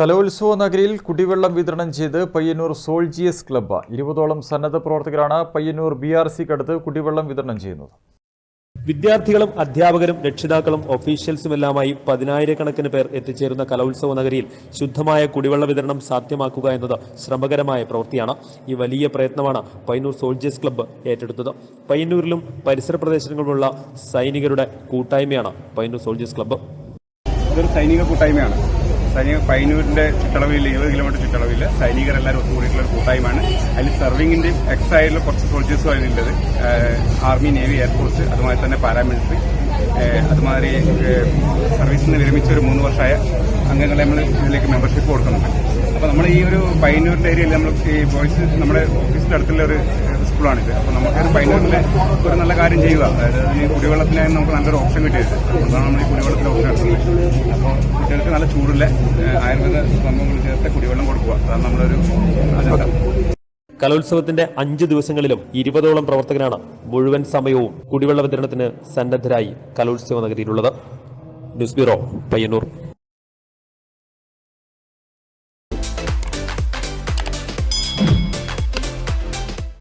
കലോത്സവ നഗരിയിൽ കുടിവെള്ളം വിതരണം ചെയ്ത് പയ്യന്നൂർ സോൾജിയസ് ക്ലബ്ബ്. ഇരുപതോളം സന്നദ്ധ പ്രവർത്തകരാണ് പയ്യന്നൂർ ബി ആർ സിക്കടുത്ത് കുടിവെള്ളം വിതരണം ചെയ്യുന്നത്. വിദ്യാർത്ഥികളും അധ്യാപകരും രക്ഷിതാക്കളും ഒഫീഷ്യൽസും ഒഫീഷ്യൽസുമെല്ലാമായി പതിനായിരക്കണക്കിന് പേർ എത്തിച്ചേരുന്ന കലോത്സവ നഗരിയിൽ ശുദ്ധമായ കുടിവെള്ള വിതരണം സാധ്യമാക്കുക എന്നത് ശ്രമകരമായ പ്രവൃത്തിയാണ്. ഈ വലിയ പ്രയത്നമാണ് പയ്യന്നൂർ സോൾജേഴ്സ് ക്ലബ്ബ് ഏറ്റെടുത്തത്. പയ്യന്നൂരിലും പരിസര പ്രദേശങ്ങളിലുമുള്ള സൈനികരുടെ കൂട്ടായ്മയാണ് പയ്യന്നൂർ സോൾജേഴ്സ് ക്ലബ്ബ്. ഇതൊരു സൈനിക കൂട്ടായ്മയാണ്. സൈനിക പൈനൂരിന്റെ ചുറ്റളവിൽ ഇരുപത് കിലോമീറ്റർ ചുറ്റളവിൽ സൈനികരെല്ലാവരും ഒത്തുകൂടിയിട്ടുള്ള ഒരു കൂട്ടായ്മയാണ്. അതിൽ സർവിങ്ങിന്റെ എക്സൈഡിൽ കുറച്ച് സോൾജേഴ്സും അതിലുള്ളത്. ആർമി നേവി എയർഫോഴ്സ് അതുമാതിരി തന്നെ പാരാമിലിറ്ററി അതുമാതിരി സർവീസിൽ നിന്ന് വിരമിച്ച ഒരു മൂന്ന് വർഷമായ അംഗങ്ങളെ നമ്മൾ ഇതിലേക്ക് മെമ്പർഷിപ്പ് കൊടുക്കുന്നുണ്ട്. അപ്പോൾ നമ്മൾ ഈ ഒരു പൈനൂരിന്റെ ഏരിയയിൽ നമ്മൾ ഈ ബോയ്സ് നമ്മുടെ ഓഫീസിന്റെ അടുത്തുള്ള ഒരു സ്കൂളാണിത് അപ്പോൾ നമുക്ക് പൈനൂരിൽ ഒരു നല്ല കാര്യം ചെയ്യുക. അതായത് ഈ കുടിവെള്ളത്തിനായി നമുക്ക് നല്ലൊരു ഓപ്ഷൻ കിട്ടിയത് അതുകൊണ്ടാണ് നമ്മൾ ഈ കുടിവെള്ളത്തിന്റെ ഓപ്ഷൻ എടുക്കുന്നത്. അപ്പോൾ കുട്ടികൾക്ക് നല്ല ചൂടുള്ള ആയുർവേദ സംഭവങ്ങൾ ചേർത്ത് കുടിവെള്ളം കൊടുക്കുക. അതാണ് നമ്മളൊരു കലോത്സവത്തിന്റെ അഞ്ച് ദിവസങ്ങളിലും ഇരുപതോളം പ്രവർത്തകരാണ് മുഴുവൻ സമയവും കുടിവെള്ള വിതരണത്തിന് സന്നദ്ധരായി കലോത്സവ നഗരിയിലുള്ളത്. News bureau Payyanur.